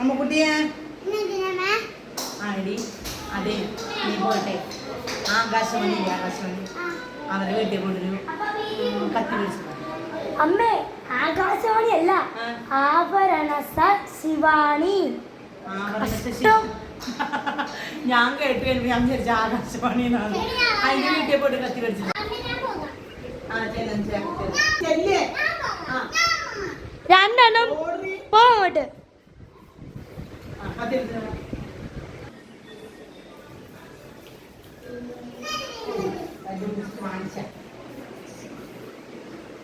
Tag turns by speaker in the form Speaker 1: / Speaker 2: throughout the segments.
Speaker 1: അമ്മക്കുട്ടിയെ ആടി അതെ നീ പോട്ടെ. ആകാശവാണി ആകാശവാണി. അവരെ വീട്ടിൽ കൊണ്ടൊരു കത്തി പിടിച്ചു
Speaker 2: അമ്മേ ആകാശവാണി അല്ല. ആഭരണ ശിവാണി.
Speaker 1: ഞാൻ കേട്ടു കഴിഞ്ഞു ഞാൻ വിചാരിച്ച ആകാശവാണി എന്നാണ്. അതിന്റെ വീട്ടിൽ പോയിട്ട് കത്തി പിടിച്ചു ആ ചെല്ലാം ചെല്ലേ ആ
Speaker 2: രണ്ടെണ്ണം
Speaker 1: ഓടി
Speaker 2: പോ അങ്ങോട്ട്
Speaker 1: ആ കത്തി പിടിച്ചു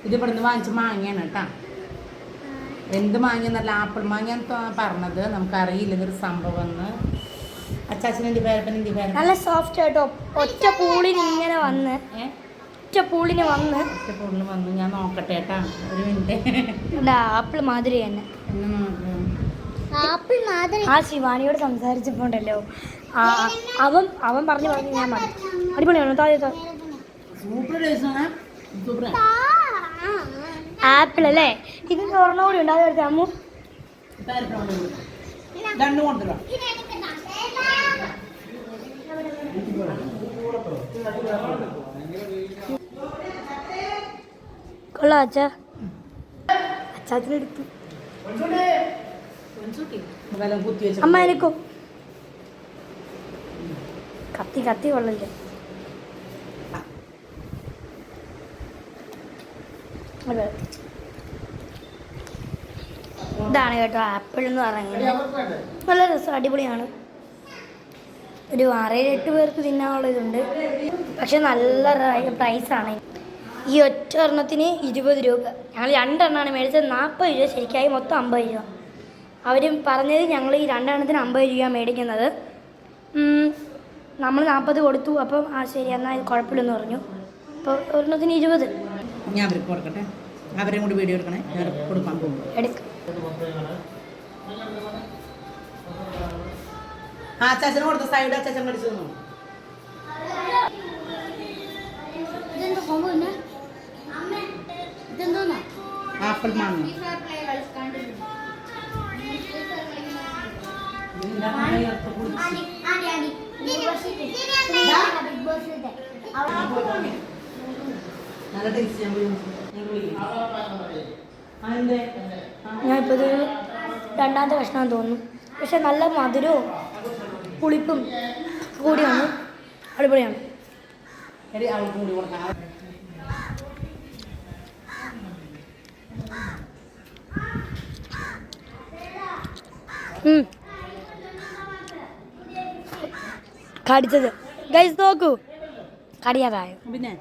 Speaker 1: ഇത് ഇവിടുന്ന് വാങ്ങിച്ച മാങ്ങയാണ് കേട്ടാ. എന്ത് മാങ്ങയെന്നല്ല ആപ്പിൾ മാങ്ങയാണ് പറഞ്ഞത്. നമുക്കറിയില്ല ഇതൊരു സംഭവം എന്ന് അച്ചാച്ചനെന്തി പേരപ്പൻ എന്തി പേരപ്പൻ
Speaker 2: നല്ല സോഫ്റ്റ് ആയിട്ടോ ഒറ്റ പൂളിന് ഇങ്ങനെ വന്ന്. ഒറ്റ പൂളിന് വന്ന്.
Speaker 1: ഒറ്റ പൂളിന് വന്ന്. ഞാൻ നോക്കട്ടെ കേട്ടാ. ഒരു മിനിറ്റ്.
Speaker 2: ആപ്പിൾ മാതിരി തന്നെ. ആ ശിവാനിയോട് സംസാരിച്ചപ്പോണ്ടല്ലോ ആ അവൻ അവൻ പറഞ്ഞു പറഞ്ഞു ഞാൻ മതി. അടിപൊളിയാണോ താഴെ ആപ്പിൾ അല്ലേ? ഇതിന് ഒരെണ്ണം കൂടി ഉണ്ട്. അതെടുത്ത് അമ്മു. കൊള്ളാം അച്ഛാ. അച്ചാച്ചനെടുത്തു അമ്മ എനിക്കോ കത്തി കത്തി കൊള്ളല്ലേ. ഇതാണ് കേട്ടോ ആപ്പിൾ എന്ന് പറയുന്നത്. നല്ല രസം അടിപൊളിയാണ്. ഒരു ആറേഴ് എട്ട് പേർക്ക് തിന്നാനുള്ള ഇതുണ്ട്. പക്ഷെ നല്ല പ്രൈസാണ് ഈ ഒറ്റ എണ്ണത്തിന് ഇരുപത് രൂപ. ഞങ്ങൾ രണ്ടെണ്ണമാണ് മേടിച്ചത്. നാൽപ്പത് രൂപ ശരിക്കായി. മൊത്തം അമ്പത് രൂപ. അവർ പറഞ്ഞത് ഞങ്ങൾ ഈ രണ്ടെണ്ണത്തിന് അമ്പത് രൂപ മേടിക്കുന്നത്. നമ്മൾ നാൽപ്പത് കൊടുത്തു. അപ്പം ആ ശരി എന്നാൽ കുഴപ്പമില്ലെന്ന് പറഞ്ഞു. അപ്പോൾ ഒരെണ്ണത്തിന് ഇരുപത്.
Speaker 1: ഞാൻ അവർക്ക് കൊടുക്കട്ടെ. അവരെയും കൂടി വീഡിയോ എടുക്കണേ. ഞാൻ കൊടുക്കാൻ പോകും
Speaker 2: എടുക്കും.
Speaker 1: ആ കൊടുത്ത സൈഡ് കടിച്ചു തന്നു. ആപ്പിൾ മാങ്ങ. ഞാൻ
Speaker 2: ഇപ്പോൾ ഇത് രണ്ടാമത്തെ കഷ്ണം തോന്നുന്നു. പക്ഷെ നല്ല മധുരവും പുളിപ്പും കൂടിയാണ് അടിപൊളിയാണ്.
Speaker 1: ഉം mm.
Speaker 2: ഉം. കടിച്ചത്. ഗൈസ് നോക്കൂ. കടിയാതായോ
Speaker 1: പിന്നെ?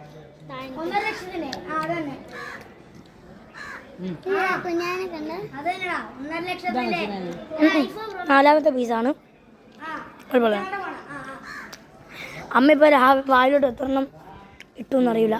Speaker 2: നാലാമത്തെ പീസാണ് കുഴപ്പമില്ല അമ്മ ഇപ്പോൾ വായിലോട്ട് എത്രണ്ണം ഇട്ടു എന്നറിയില്ല